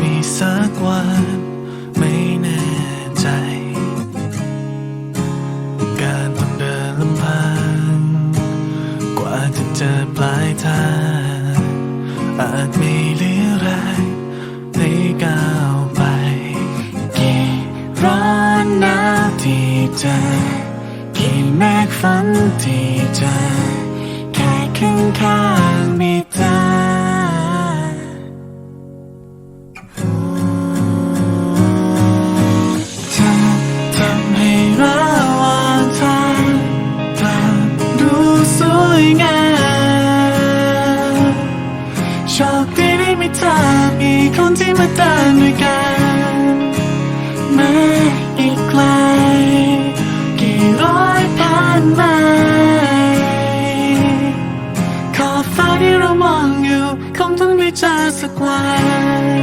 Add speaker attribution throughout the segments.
Speaker 1: มีสักวันไม่แน่ใจ การต้องเดินลำพัง กว่าจะเจอปลายทาง อาจไม่เหลือแรงให้ก้าวไป กี่ร้อนหนาวที่เจอกี่เมฆฝนที่เจอแค่ข้างข้า โชคดีที่มีเธอมีคนที่มาเดินด้วยกันแม้อีกไกลกี่ร้อยพันไมล์ขอบฟ้าที่เรามองอยู่คงต้องได้เจอสักวัน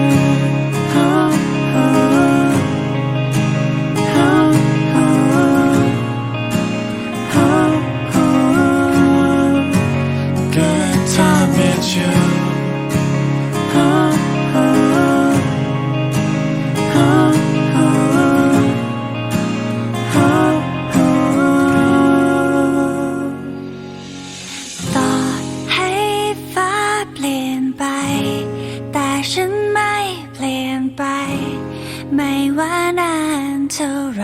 Speaker 2: ฉันไม่เปลี่ยนไป ไม่ว่านานเท่าไร